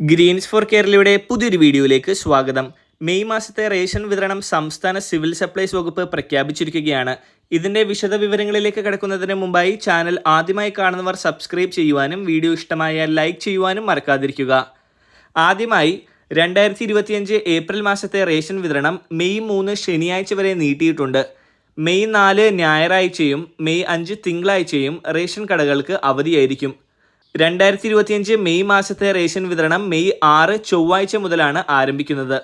Green's four കേരളയുടെ പുതിയൊരു വീഡിയോയിലേക്ക് സ്വാഗതം. മെയ് മാസത്തെ റേഷൻ വിതരണം സംസ്ഥാന സിവിൽ സപ്ലൈസ് വകുപ്പ് പ്രഖ്യാപിച്ചിരിക്കുകയാണ്. ഇതിന്റെ വിശദ വിവരങ്ങളിലേക്ക് കടക്കുന്നതിന് മുമ്പായി ചാനൽ ആദ്യമായി കാണുന്നവർ സബ്സ്ക്രൈബ് ചെയ്യുവാനും വീഡിയോ ഇഷ്ടമായാൽ ലൈക്ക് ചെയ്യുവാനും മറക്കാതിരിക്കുക. ആദ്യമായി രണ്ടായിരത്തി ഇരുപത്തിയഞ്ച് ഏപ്രിൽ മാസത്തെ റേഷൻ വിതരണം മെയ് മൂന്ന് ശനിയാഴ്ച വരെ നീട്ടിയിട്ടുണ്ട്. മെയ് നാല് ഞായറാഴ്ചയും മെയ് അഞ്ച് തിങ്കളാഴ്ചയും റേഷൻ കടകൾക്ക് അവധിയായിരിക്കും. രണ്ടായിരത്തി ഇരുപത്തിയഞ്ച് മെയ് മാസത്തെ റേഷൻ വിതരണം മെയ് ആറ് ചൊവ്വാഴ്ച മുതലാണ് ആരംഭിക്കുന്നത്.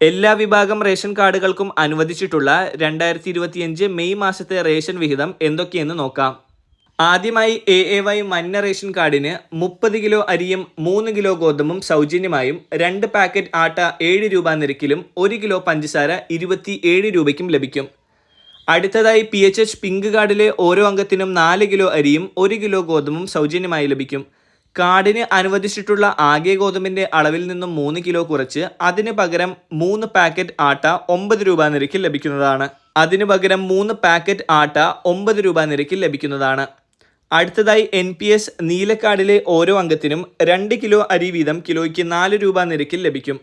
എല്ലാ വിഭാഗം റേഷൻ കാർഡുകൾക്കും അനുവദിച്ചിട്ടുള്ള രണ്ടായിരത്തി ഇരുപത്തിയഞ്ച് മെയ് മാസത്തെ റേഷൻ വിഹിതം എന്തൊക്കെയെന്ന് നോക്കാം. ആദ്യമായി എ എ വൈ മഞ്ഞ റേഷൻ കാർഡിന് മുപ്പത് കിലോ അരിയും മൂന്ന് കിലോ ഗോതമ്പും സൗജന്യമായും രണ്ട് പാക്കറ്റ് ആട്ട ഏഴ് രൂപ നിരക്കിലും ഒരു കിലോ പഞ്ചസാര ഇരുപത്തി ഏഴ് രൂപയ്ക്കും ലഭിക്കും. അടുത്തതായി പി എച്ച് എച്ച് പിങ്ക് കാർഡിലെ ഓരോ അംഗത്തിനും നാല് കിലോ അരിയും ഒരു കിലോ ഗോതമ്പും സൗജന്യമായി ലഭിക്കും. കാർഡിന് അനുവദിച്ചിട്ടുള്ള ആകെ ഗോതമ്പിന്റെ അളവിൽ നിന്നും മൂന്ന് കിലോ കുറച്ച് അതിന് പകരം മൂന്ന് പാക്കറ്റ് ആട്ട ഒമ്പത് രൂപ നിരക്കിൽ ലഭിക്കുന്നതാണ്. അതിനു പകരം മൂന്ന് പാക്കറ്റ് ആട്ട ഒമ്പത് രൂപ നിരക്കിൽ ലഭിക്കുന്നതാണ്. അടുത്തതായി എൻ പി എസ് നീലക്കാടിലെ ഓരോ അംഗത്തിനും രണ്ട് കിലോ അരി വീതം കിലോയ്ക്ക് നാല് രൂപ നിരക്കിൽ ലഭിക്കും.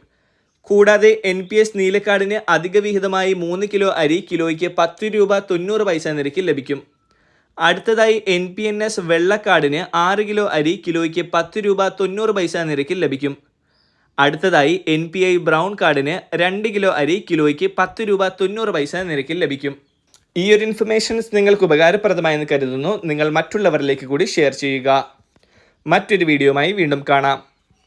കൂടാതെ എൻ പി എസ് നീലക്കാടിന് അധിക വിഹിതമായി മൂന്ന് കിലോ അരി കിലോയ്ക്ക് പത്ത് രൂപ തൊണ്ണൂറ് പൈസ നിരക്കിൽ ലഭിക്കും. അടുത്തതായി എൻ പി എൻ എസ് വെള്ളക്കാടിന് ആറ് കിലോ അരി കിലോയ്ക്ക് പത്ത് രൂപ തൊണ്ണൂറ് പൈസ നിരക്കിൽ ലഭിക്കും. അടുത്തതായി എൻ പി ഐ ബ്രൗൺ കാർഡിന് രണ്ട് കിലോ അരി കിലോയ്ക്ക് പത്ത് രൂപ തൊണ്ണൂറ് പൈസ നിരക്കിൽ ലഭിക്കും. ഈ ഒരു ഇൻഫർമേഷൻസ് നിങ്ങൾക്ക് ഉപകാരപ്രദമായെന്ന് കരുതുന്നു. നിങ്ങൾ മറ്റുള്ളവരിലേക്ക് കൂടി ഷെയർ ചെയ്യുക. മറ്റൊരു വീഡിയോയുമായി വീണ്ടും കാണാം.